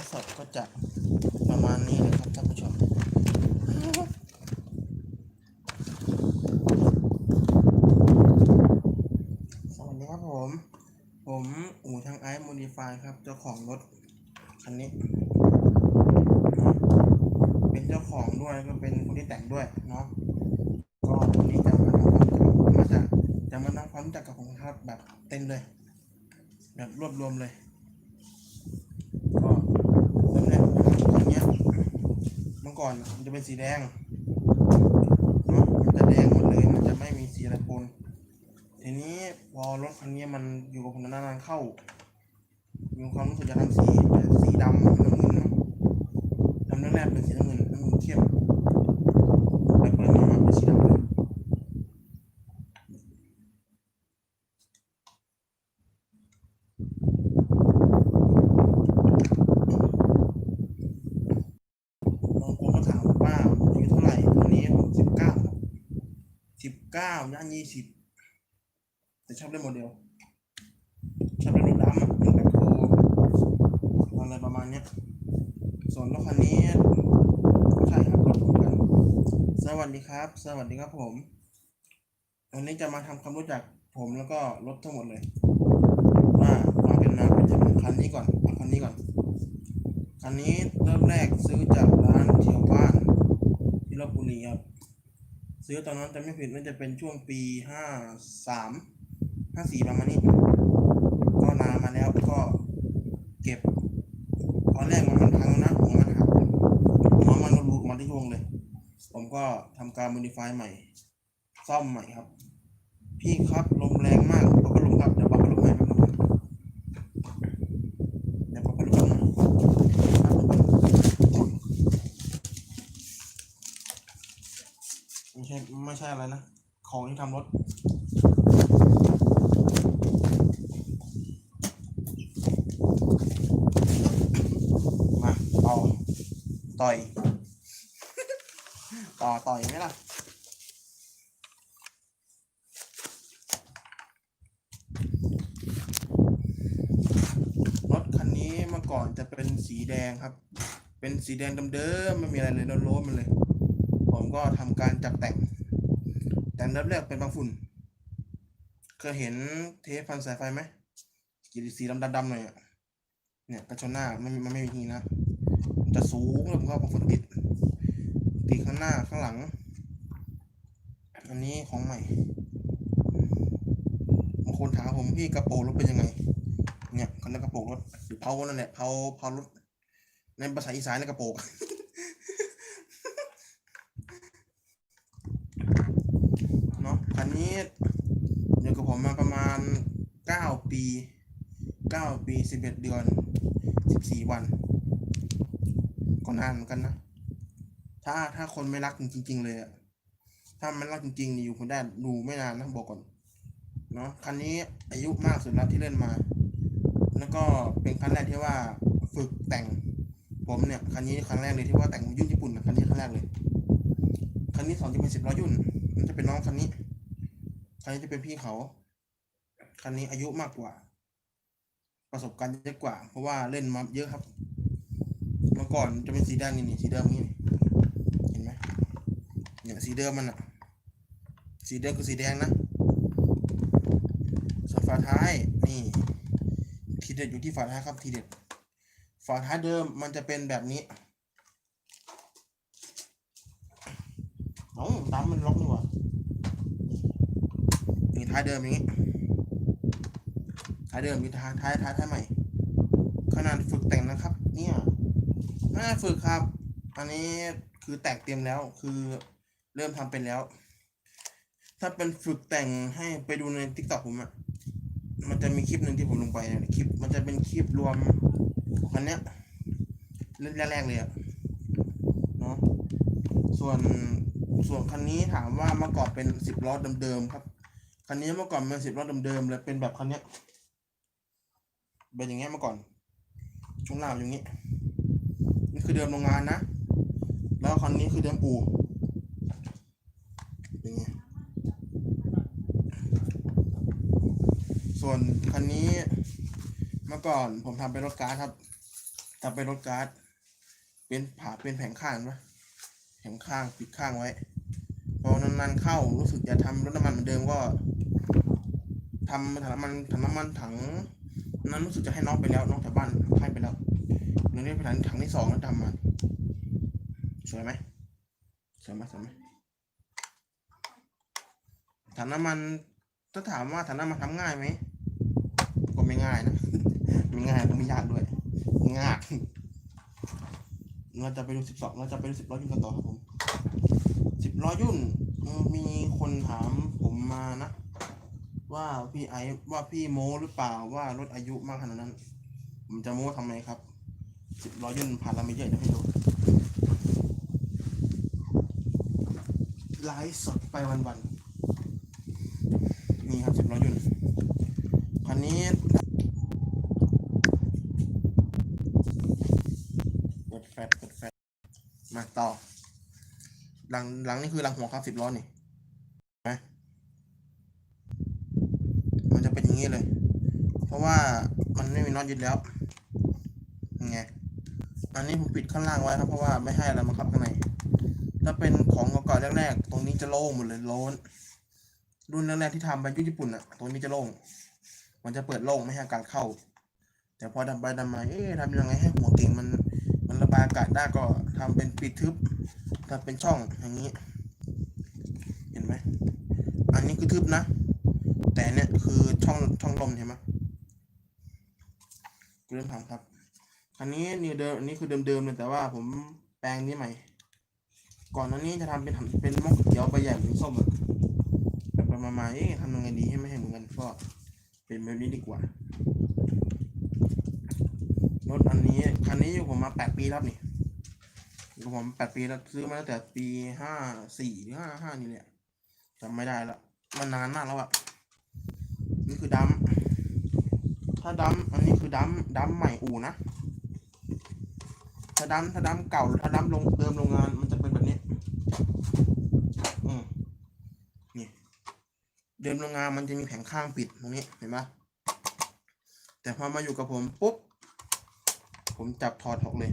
อนไลฟ์สดก็จะประมาณนี้เลยครับท่านผู้ชมสวัสดีครับผม ผมอู่ทางไอซ์โมดิฟายครับ เจ้าของรถคันนี้ เป็นเจ้าของด้วยก็เป็นคนที่แต่งด้วยเนาะก็วันนี้จะมาทำความมาจะจะมาทำความรู้จักกับผมครับแบบเต็มเลย แบบรวบรวมเลย ก็เริ่มแรกคันเนี้ยเมื่อก่อนมันจะเป็นสีแดงเนาะมันจะแดงหมดเลยมันจะไม่มีสีอะไรปนทีนี้พอรถคันนี้มันอยู่กับผมนานๆเข้ามีความรู้สึกจะทำสีเป็นสีดำน้ำเงินเนอะทำแรกๆเป็นสีน้ำเงินน้ำเงินเข้มไปเปิดมามาเป็นสีดำเลยบางคนก็ถามว่าอายุเท่าไหร่ตอนนี้ผมสิบเก้าสิบเก้าย่างยี่สิบแต่ชอบเล่นโมเดล ชอบเล่นรถดำอะรถแบบโคอะไรประมาณเนี้ยส่วนรถคันนี้ใช่ครับรถผมกัน สวัสดีครับ สวัสดีครับผมวันนี้จะมาทำความรู้จักผมแล้วก็รถทั้งหมดเลย ว่าความเป็นมาเป็นยังไงคันนี้ก่อนคันนี้ก่อนคันนี้เริ่มแรกซื้อจากร้านเที่ยวบ้านที่ลบบุรีครับ ซื้อตอนนั้นจะไม่ผิดน่าจะเป็นช่วงปีห้าสามห้าสี่ประมาณนี้ ก็นานมาแล้วก็เก็บ ตอนแรกมันมันพังนะหัวมันหักหัวมันหลุดมาที่วงเลย ผมก็ทำการ modify ใหม่ ซ่อมใหม่ครับ พี่ครับลมแรงมากปรับพัดลมครับเดี๋ยวปรับพัดลมให้แป๊บนึงครับเดี๋ยวปรับพัดลมให้แป๊บนึง ไม่ใช่อะไรนะ ของที่ทำรถ มาต่อต่อย ต่อต่อยไหมล่ะรถคันนี้เมื่อก่อนจะเป็นสีแดงครับ เป็นสีแดงเดิมๆไม่มีอะไรเลยโล้นๆมันเลย ผมก็ทำการจัดแต่ง แต่งเริ่มแรกเป็นบางฝุ่น เคยเห็นเทปพันสายไฟไหมสีดำๆหน่อยอะเนี่ยกระชนหน้ามันมันไม่มีทีนะมันจะสูงแล้วผมก็บางฝุ่นติดติดข้างหน้าข้างหลัง อันนี้ของใหม่บางคนถามผมพี่กระโปรงรถเป็นยังไง เนี่ยเขาเรียกกระโปรงรถหรือเผานั่นแหละเผาเผารถในภาษาอีสานเรียกกระโปรง เคันนี้อยู่กับผมมาประมาณเก้าปีเก้าปีสิบเอ็ดเดือนสิบสี่วันก็นานเหมือนกันนะ ถ้าถ้าคนไม่รักจริง ๆ เลยอะถ้ามันรักจริงๆนี่อยู่คนได้ดูไม่นานนะบอกก่อนเนาะคันนี้อายุมากสุดแล้วที่เล่นมา แล้วก็เป็นครั้งแรกที่ว่าฝึกแต่งผมเนี่ยคันนี้ครั้งแรกเลยที่ว่าแต่งยุ่นญี่ปุ่นนะคันนี้ครั้งแรกเลยคันนี้สองจะเป็นสิบร้อยยุ่นมันจะเป็นน้องคันนี้ นนี้จะเป็นพี่เขา คันนี้อายุมากกว่า ประสบการณ์เยอะกว่า เพราะว่าเล่นมาเยอะครับ เมื่อก่อนจะเป็นสีแดงนี่นี่สีเดิมนี่เห็นไหมเนี่ยสีเดิมมันอะสีเดิมคือสีแดงนะส่วนฝาท้ายนี่ทีเด็ดอยู่ที่ฝาท้ายครับทีเด็ดฝาท้ายเดิมมันจะเป็นแบบนี้เอ้าตามมันล็อกนี่หว่าายเดิมอย่างนี้ท้ายเดิมมีท้ายท้ายท้ายท้ายใหม่ ขนาดฝึกแต่งนะครับ เนี่ยน่าฝึกครับ อันนี้คือแตกเตรียมแล้วคือเริ่มทำเป็นแล้ว ถ้าเป็นฝึกแต่งให้ไปดูในทิกตอกผมอะมันจะมีคลิปหนึ่งที่ผมลงไปคลิป มันจะเป็นคลิปรวมอันเนี้ยเล่นแรกๆเลยอะเนาะส่วนส่วนคันนี้ถามว่าเมื่อก่อนเป็นสิบล้อเดิมๆครับ คันนี้เมื่อก่อนเป็นสิบล้อเดิมๆเลยเป็นแบบคันเนี้ยเป็นอย่างเงี้ยเมื่อก่อนช่วงล่างอย่างงี้นี่คือเดิมโรงงานนะ แล้วคันนี้คือเดิมอู่อย่างเงี้ยส่วนคันนี้เมื่อก่อนผมทำเป็นรถการ์ดครับถ้าเป็นรถการ์ดเป็นผาเป็นแผงข้างปะแผงข้างปิดข้างไว้ พอนานๆเข้ารู้สึกจะทำรถน้ำมันเหมือนเดิมก็ทำถังน้ำมันถังน้ำมันถังนั้นรู้สึกจะให้น้องไปแล้วน้องแถวบ้านให้ไปแล้วเรื่องนี้เป็นถังถังที่สองแล้วทำมันสวยไหมสวยไหมสวยไหมถังน้ำมันถ้าถามว่าถังน้ำมันทำง่ายไหมก็ไม่ง่ายนะไม่ง่ายก็ไม่ยากด้วยง่ายเราจะไปดูสิบสองเราจะไปดูสิบร้อยยุ่นกันต่อครับผม สิบร้อยยุ่นมีคนถามผมมานะ ว่าพี่ไอว่าพี่โม้หรือเปล่าว่ารถอายุมากขนาดนั้น ผมจะโม้ทำไมครับสิบร้อยยุ่นผ่านเราไม่เยอะเดี๋ยวให้ดูไลฟ์สดไปวันๆนี่ครับสิบร้อยยุ่นคันนี้เปิดแฟลชเปิดแฟลชมาต่อ หลังหลังนี่คือหลังหัวครับสิบล้อนี่นไหมมันจะเป็นอย่างนี้เลย เพราะว่ามันไม่มีน็อตยึดแล้วยังไงอันนี้ผมปิดข้างล่างไว้ครับเพราะว่าไม่ให้อะไรมาครับข้างในถ้าเป็นของเก่าๆแรกๆตรงนี้จะโล่งหมดเลยโล้นรุ่นแรกๆที่ทำไปยุคญี่ปุ่นอะตรงนี้จะโล่งมันจะเปิดโล่งไม่ให้กาศเข้า แต่พอทำไปทำมาเอ๊ะทำยังไงให้หัวเก่งมัน มันระบายอากาศได้ก็ทำเป็นปิดทึบ ทำเป็นช่องอย่างนี้ เห็นไหม อันนี้คือทึบนะ แต่เนี่ยคือช่องช่องลมเห็นไหมเริ่มทำครับอันนี้นี่เดิมอันนี้คือเดิมๆเลยแต่ว่าผมแปลงนี้ใหม่ ก่อนหน้านี้จะทำเป็นทำเป็นมอกเตี๋ยวใบใหญ่เหมือนส้มอะแต่ไปมาๆเอ๊ะทำยังไงดีให้ไม่ให้เหมือนกันก็เป็นแบบนี้ดีกว่ารถอันนี้คันนี้อยู่ผมมาแปดปีแล้วนี่ อยู่กับผมแปดปีแล้วซื้อมาตั้งแต่ปีห้าสี่หรือห้าห้านี่แหละจำไม่ได้ละมันนานมากแล้วอะนี่คือดัมถ้าดัมอันนี้คือดัมดัมใหม่อู่นะถ้าดัมถ้าดัมเก่าถ้าดัมลงเติมโรงงานมันจะเป็นแบบนี้อืมนี่เดิมโรงงานมันจะมีแผงข้างปิดตรงนี้เห็นปะแต่พอมาอยู่กับผมปุ๊บผมจับถอดออกเลย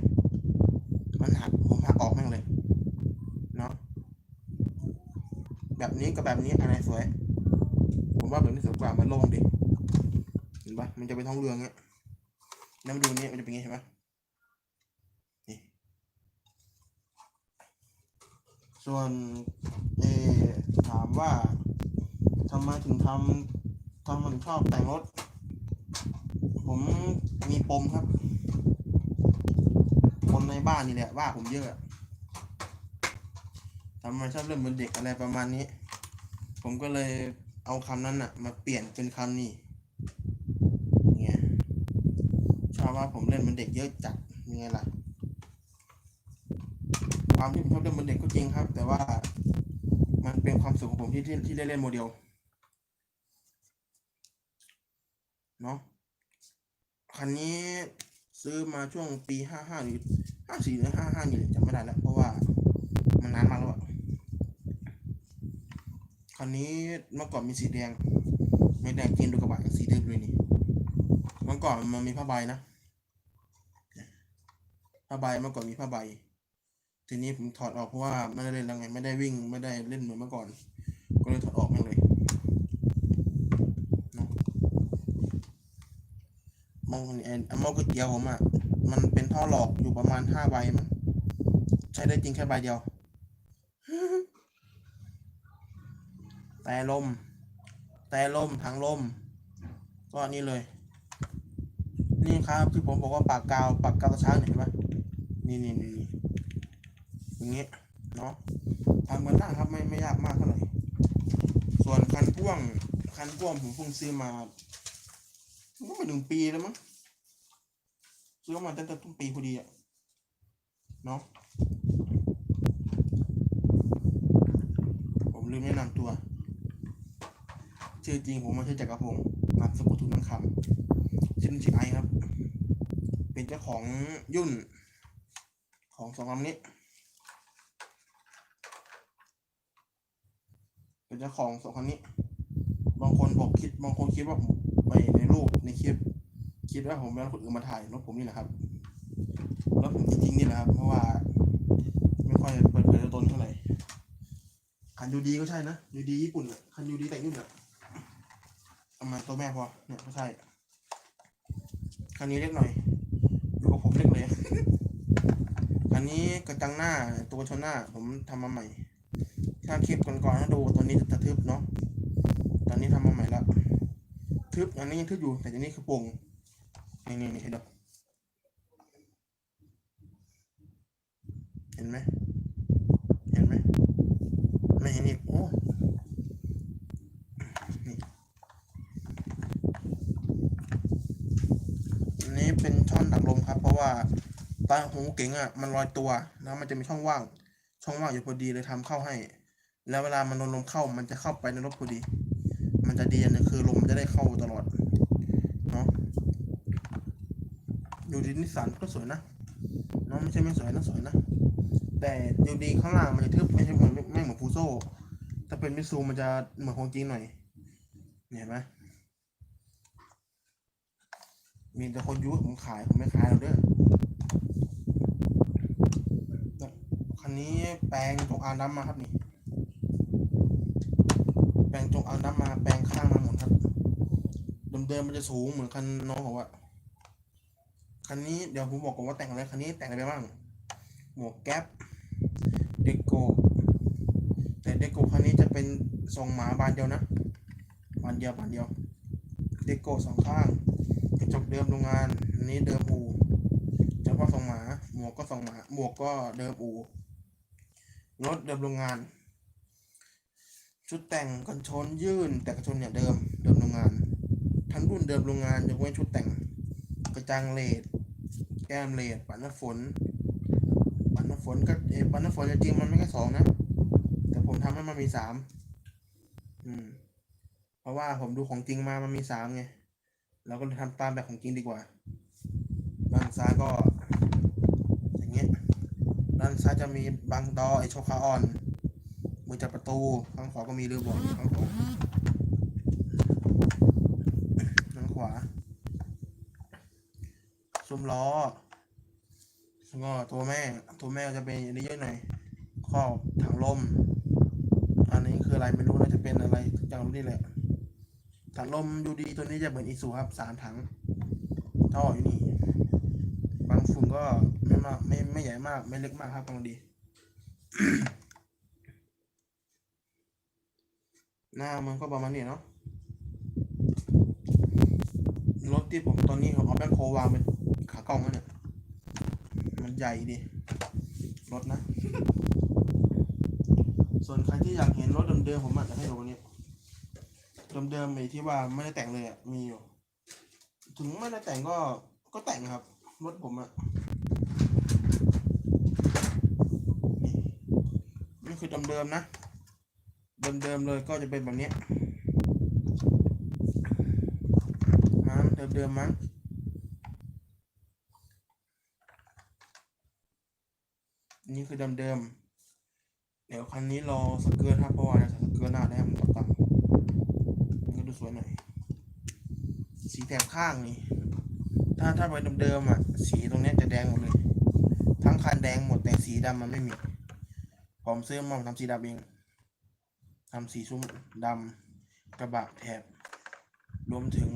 มันหัก ผมหักออกแม่งเลย เนาะแบบนี้กับแบบนี้อะไรสวย ผมว่าแบบนี้สวยกว่ามันโล่งดิเห็นปะมันจะเป็นท้องเรืองเงี้ยแล้วมาดูนี่มันจะเป็นไงเห็นปะนี่ส่วนเอถามว่าทำไมถึงทำทำไมถึงชอบแต่งรถ ผมมีปมครับ บ้านนี่แหละว่าผมเยอะทำไมชอบเล่นเหมือนเด็กอะไรประมาณนี้ ผมก็เลยเอาคำนั้นน่ะมาเปลี่ยนเป็นคำนี้ไงชอบว่าผมเล่นเหมือนเด็กเยอะจัดยังไงล่ะ ความที่ผมชอบเล่นเหมือนเด็กก็จริงครับ แต่ว่ามันเป็นความสุขของผมที่ที่ที่ได้เล่นโมเดลเนาะคันนี้ซื้อมาช่วงปีห้าห้าหรือ ห้าสี่หรือห้าห้านี่จำไม่ได้แล้วเพราะว่ามันนานมากแล้วอะคันนี้เมื่อก่อนมีสีแดงไม่แดงกินดูกระบะยังสีเดิมเลยนี่เมื่อก่อนมันมีผ้าใบนะผ้าใบเมื่อก่อนมีผ้าใบ ทีนี้ผมถอดออกเพราะว่าไม่ได้เล่นแล้วไงไม่ได้วิ่งไม่ได้เล่นเหมือนเมื่อก่อน ก็เลยถอดออกมาเลยเนาะมองเอ็นมองก๋วยเตี๋ยวผมอะ มันเป็นท่อหลอกอยู่ประมาณห้าใบมั้งใช้ได้จริงแค่ใบเดียว แต่ลม แต่ลมถังลม ก็อันนี้เลย นี่ครับที่ผมบอกว่าปากกาวปากกาวตะช้างเห็นไหมนี่นี่นี่อย่างเงี้ยเนาะทำกันได้ครับไม่ไม่ยากมากเท่าไหร่ส่วนคันพ่วงคันพ่วงผมเพิ่งซื้อมาก็ไม่ถึงปีแล้วมั้ง ซื้อมาตั้งแต่ต้นปีพอดีอะเนาะผมลืมแนะนำตัว ชื่อจริงผมมาชื่อจักรพงศ์นามสกุลทุนน้ำคำชื่อชื่อไอครับ เป็นเจ้าของยุ่น ของสองลำนี้ เป็นเจ้าของสองคันนี้ บางคนบอกคิด บางคนคิดว่าไปในรูปในคลิป คิดว่าผมเป็นคนอื่นมาถ่ายรถผมนี่แหละครับรถผมจริงๆนี่แหละครับเพราะว่า ไม่ค่อยเปิดเผยตัวตนเท่าไหร่คันยูดีก็ใช่นะยูดีญี่ปุ่นอะคันยูดีแต่งยุ่นอะเอามาตัวแม่พอเนี่ยก็ใช่คันนี้เล็กหน่อยอยู่กับผมเล็กเลยคันนี้กระจังหน้าตัวชนหน้า ผมทำมาใหม่ถ้าคลิปก่อนๆถ้ดูตัวนี้จะทึบเนาะตอนนี้ทำมาใหม่แล้วทึบอันนี้ยังทึบอยู่แต่อันนี้คือโป่ง นี่นี่นี่เห็นดอกเห็นไหมเห็นไหมไม่เห็นอีกโอ้นี่อันนี้เป็นช่องดักลมครับ เพราะว่าตาหูเก๋งอะมันลอยตัวแล้วมันจะมีช่องว่าง ช่องว่างอยู่พอดีเลยทำเข้าให้ แล้วเวลามันโดนลมเข้ามันจะเข้าไปในรถพอดี มันจะดีอันหนึงคือลมมันจะได้เข้าตลอดเนาะ อยู่ดีนิสสันก็สวยนะเนาะไม่ใช่ไม่สวยนะสวยนะ แต่อยู่ดีข้างล่างมันจะทึบไม่ใช่เหมือนไม่เหมือนฟูโซ่ถ้าเป็นมิซูมันจะเหมือนของจริงหน่อยเห็นไหมมีแต่คนยุผมขายผมไม่ขายหรอกเด้อคันนี้แปลงจงอางดำมาครับนี่แปลงจงอางดำมาแปลงข้างมาหมดครับเดิมๆมันจะสูงเหมือนคันน้องผมอะ คันนี้เดี๋ยวผมบอกก่อนว่าแต่งอะไรคันนี้แต่งอะไรบ้าง หมวกแก๊ปเดโกแต่เดโกคันนี้จะเป็นทรงหมาบานเดียวนะ บานเดียวบานเดียว เดโกสองข้างกระจกเดิมโรงงานอันนี้เดิมอูเฉพาะทรงหมา หมวกก็ทรงหมา หมวกก็เดิมอูรถเดิมโรงงาน ชุดแต่งกันชนยื่น แต่กันชนเนี่ยเดิมเดิมโรงงาน ทั้งรุ่นเดิมโรงงานยกเว้นชุดแต่งกระจังเลด แก้มเลดปัดน้ำฝนปัดน้ำฝนก็เออปัดน้ำฝนจริงมันไม่แค่สองนะ แต่ผมทำให้มันมีสามอืม เพราะว่าผมดูของจริงมามันมีสามไงเราก็เลยทำตามแบบของจริงดีกว่า ด้านซ้ายก็ อย่างเงี้ย ด้านซ้ายจะมีบังดอไอโชคาออนมือจับประตูข้างขวาก็มีเรือบอกข้างขวาข้างขวา ซุ้มล้อแล้วก็ตัวแม่ ตัวแม่จะเป็นอันนี้เยอะหน่อยครอบถังลม อันนี้คืออะไรไม่รู้น่าจะเป็นอะไรอย่างนี้แหละถังลมดูดีตัวนี้จะเหมือนอีซูครับสามถังท่ออยู่นี่บางฝุ่นก็ไม่มากไม่ไม่ใหญ่มาก ไม่เล็กมากครับกำลังดี หน้ามันก็ประมาณนี้เนาะรถที่ผมตอนนี้ผมเอาแบ็คโฮวางเป็น กล้องแล้เนี่ยมันใหญ่ดิรถนะ ส่วนใครที่อยากเห็นรถเดิมๆผมอาจจะให้ดูวันนี้เดิมๆไอ้ที่ว่าไม่ได้แต่งเลยอะมีอยู่ ถึงไม่ได้แต่งก็ก็แต่งครับ รถผมอะนี่นี่คือเดิมๆนะเดิมๆเลยก็จะเป็นแบบนี้มั้งเดิมๆมั้ง นี่คือเดิมๆเดี๋ยวคันนี้รอสเกิร์ตครับเพราะว่าจะสเกิร์ตหน้าได้ให้มันต่ำๆมันก็ดูสวยหน่อยสีแถบข้างนี่ถ้าถ้าไปเดิมๆอะ สีตรงนี้จะแดงหมดเลย ทั้งคันแดงหมดแต่สีดำมันไม่มี ผมซื้อมาทำสีดำเองทำสีซุ้มดำกระบะแถบ รวมถึง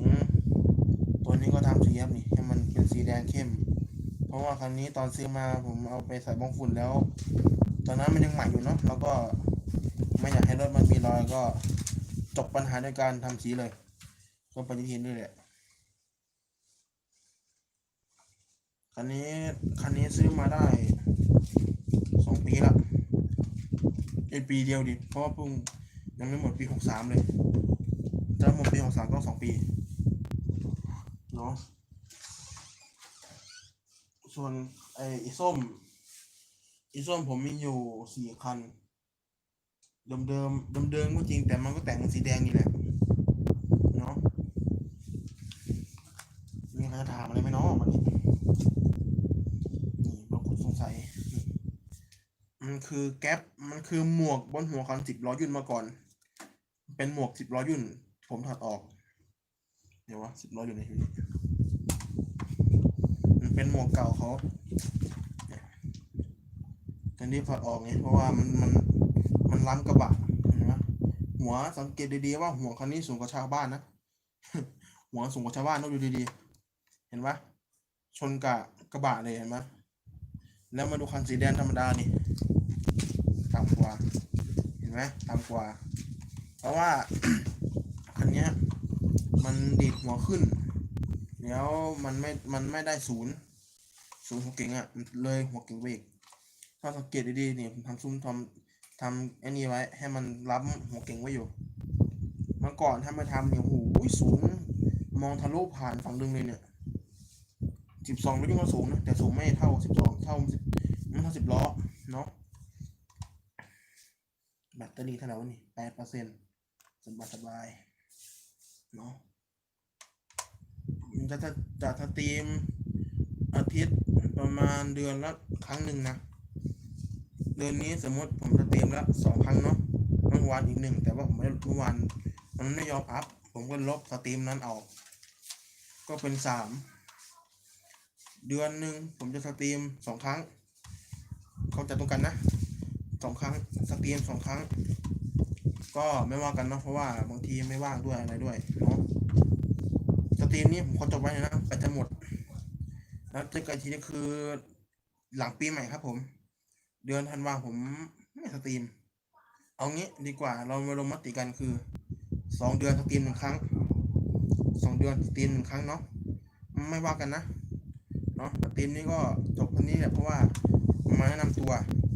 ตัวนี้ก็ทำสีครับนี่ให้มันเป็นสีแดงเข้ม เพราะว่าคันนี้ตอนซื้อมาผมเอาไปใส่บ้องฝุ่นแล้ว ตอนนั้นมันยังใหม่อยู่เนาะแล้วก็ไม่อยากให้รถมันมีรอยก็จบปัญหาด้วยการทำสีเลย ก็ปฏิทินด้วยแหละคันนี้คันนี้ซื้อมาได้สองปีละไอปีเดียวดิเพราะว่าเพิ่งยังไม่หมดปีหกสามเลยถ้าหมดปีหกสามก็สองปีเนาะ ส่วนไออีส้ม อีส้มผมมีอยู่สี่คัน เดิมเดิมเดิมเดิมก็จริงแต่มันก็แต่งสีแดงนี่แหละเนาะมีใครจะถามอะไรไหมเนาะวันนี้นี่บางคนสงสัย มันคือแก๊ปมันคือหมวกบนหัวคันสิบล้อยุ่นมาก่อน เป็นหมวกสิบล้อยุ่น ผมถอดออก เดี๋ยววะสิบล้อยู่ในที่นี้ เป็นหมวกเก่าเขาแต่นี่ถอดออกไงเพราะว่ามันมันมันล้ำกระบะเห็นไหมหัวสังเกตดีๆว่าหัวคันนี้สูงกว่าชาวบ้านนะหัวสูงกว่าชาวบ้านต้องดูดีๆ เห็นปะชนกับกระบะเลยเห็นปะแล้วมาดูคันสีแดงธรรมดานี่ต่ำกว่า เห็นไหมต่ำกว่า เพราะว่าคันเนี้ยมันดีดหัวขึ้น แล้วมันไม่ มันไม่ได้ศูนย์ศูนย์หัวเก่งอะ่ะเลยหัวเก่งไปอีกถ้าสังเกตดีๆนี่ผมทำซุ้มทำทำไอ้นี่ไว้ ให้มันล้ำหัวเก่งไว้อยู่เมื่อก่อนถ้าไม่ทำเนี่ยโอ้โหสูงมองทะลุผ่านฝั่งดึงเลยเนี่ยสิบสองไม่ยิ่งว่าสูงนะแต่สูงไม่เท่าสิบสองเท่าสิบไม่เท่าสิบล้อเนาะแบตเตอรี่เท่าไหร่วะนี่แปดเปอร์เซ็นต์สบายสบายๆเนาะ จะจะสตรีมอาทิตย์ประมาณเดือนละครั้งหนึ่งนะเดือนนี้สมมติผมสตรีมละสองครั้งเนาะเมื่อวานอีกหนึ่งแต่ว่าผมไม่ได้เมื่อวานมันไม่ยอมอัพ ผมก็ลบสตรีมนั้นออก ก็เป็นสามเดือนหนึ่งผมจะสตรีมสองครั้ง เขาใจตรงกันนะสองครั้งสตรีมสองครั้ง ก็ไม่ว่ากันเนาะเพราะว่าบางทีไม่ว่างด้วยอะไรด้วยเนาะ สตรีมนี้ผมขอจบไว้นะไปจะหมด แล้วเจอกันอีกทีก็คือ หลังปีใหม่ครับ ผม เดือนธันวาผมไม่สตรีม เอางี้ดีกว่าเรามาลงมติกันคือสองเดือนสตรีมหนึ่งครั้งสองเดือนสตรีมหนึ่งครั้งเนาะไม่ว่ากันนะเนาะสตรีมนี้ก็จบวันนี้แหละเพราะว่ามาแนะนำตัว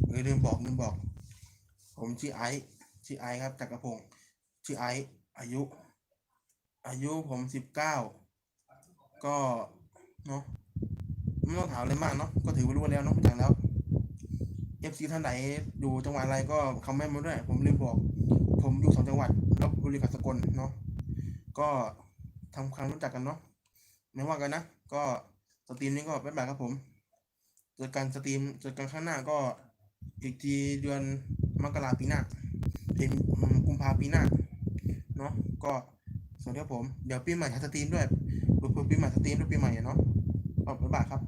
เออลืมบอกลืมบอก ผมชื่อไอซ์ชื่อไอซ์ครับจักรพงศ์ชื่อไอซ์อายุ อายุผมสิบเก้าก็เนาะไม่ต้องถามอะไรมากเนาะก็ถือว่ารู้แล้วเนาะรู้จักแล้วเอฟซีท่านไหนอยู่จังหวัดอะไรก็คอมเมนต์มาด้วยผมลืมบอก ผมอยู่สองจังหวัดลบบุรีกับสกลเนาะก็ทำความรู้จักกันเนาะไม่ว่ากันนะ ก็สตรีมนี้ก็บ๊ายบายครับผมเจอกันสตรีมเจอกันข้างหน้าก็อีกทีเดือนมกราปีหน้าเป็นกุมภาปีหน้าเนาะก็ วัสดีครับผม เดี๋ยวปีใหม่ทัสตรีมด้วยเปิดปีใหม่สตรีมด้วยปีใหม่อะเนาะก็บ๊ายบากครับ